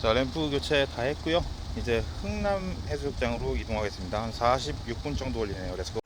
자, 램프 교체 다 했고요. 이제 흥남 해수욕장으로 이동하겠습니다. 한 46분 정도 걸리네요. 렛츠고.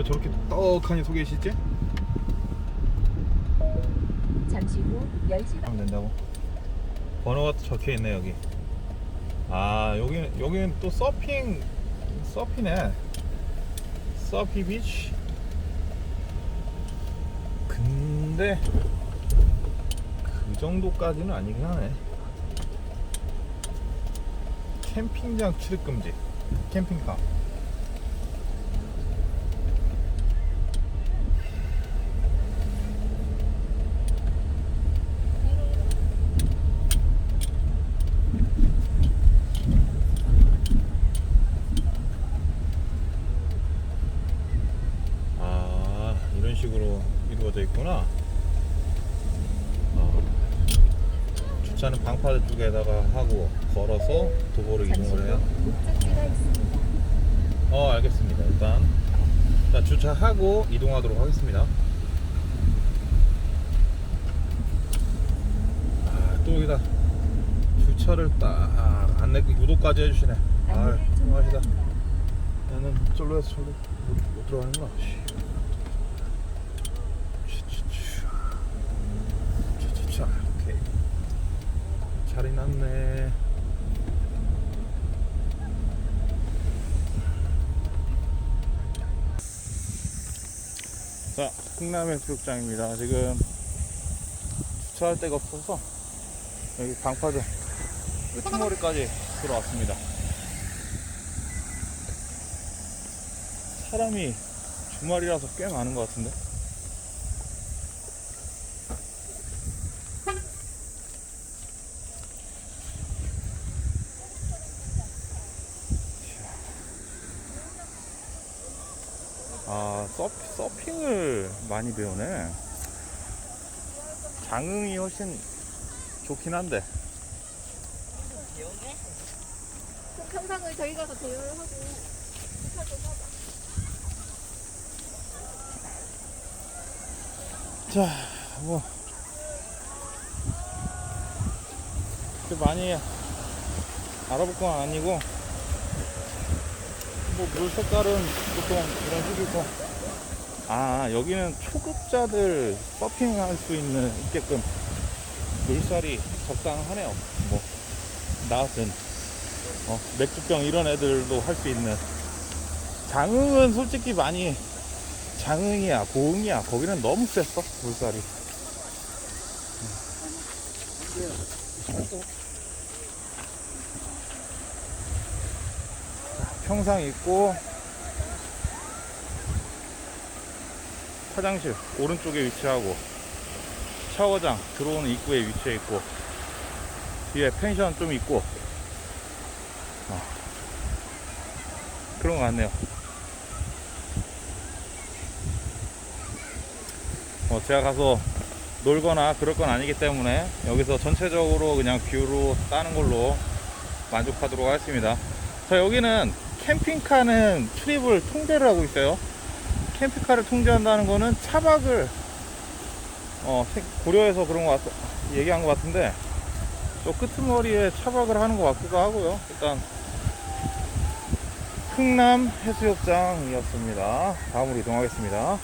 왜 저렇게 떡하니 서 계시지? 잠시 후 10시 하면 된다고? 번호가 또 적혀 있네 여기. 아 여기는 여기는 또 서핑 서피네. 서피 비치. 근데 그 정도까지는 아니긴 하네. 캠핑장 출입 금지. 캠핑카. 아 이런 식으로 이루어져 있구나. 어, 주차는 방파제 쪽에다가 하고 걸어서 도보로 이동을 후 해요. 어 알겠습니다. 일단 자, 주차하고 이동하도록 하겠습니다. 아 또 여기다 주차를 딱 안내 유도까지 해주시네. 아. 바랍니다. 나는 절로 해서 절로 못, 못 들어가는구나. 씨. 치, 치, 치. 차, 차, 차. 오케이. 자리 났네. 자, 흥남해수욕장입니다. 지금 주차할 데가 없어서 여기 방파제 끄트머리까지 들어왔습니다. 사람이 주말이라서 꽤 많은 것 같은데. 아, 서, 서핑을 많이 배우네. 장응이 훨씬 좋긴 한데. 그럼 평상을 저희 가서 대여하고 하죠 하자. 자, 뭐. 많이 알아볼 건 아니고, 뭐, 물 색깔은 보통 이런 식이고, 아, 여기는 초급자들 서핑할 수 있는, 있게끔 물살이 적당하네요. 뭐, 나 같은, 어, 맥주병 이런 애들도 할 수 있는. 장흥은 솔직히 많이 장흥이야, 고흥이야. 거기는 너무 셌어, 물살이. 자, 평상 있고, 화장실 오른쪽에 위치하고, 샤워장 들어오는 입구에 위치해 있고, 뒤에 펜션 좀 있고, 어, 그런 것 같네요. 어, 제가 가서 놀거나 그럴 건 아니기 때문에 여기서 전체적으로 그냥 뷰로 따는 걸로 만족하도록 하겠습니다. 자, 여기는 캠핑카는 출입을 통제를 하고 있어요. 캠핑카를 통제한다는 거는 차박을 어, 생- 고려해서 그런 거 같, 얘기한 것 같은데 저 끄트머리에 차박을 하는 것 같기도 하고요. 일단 흥남 해수욕장이었습니다. 다음으로 이동하겠습니다.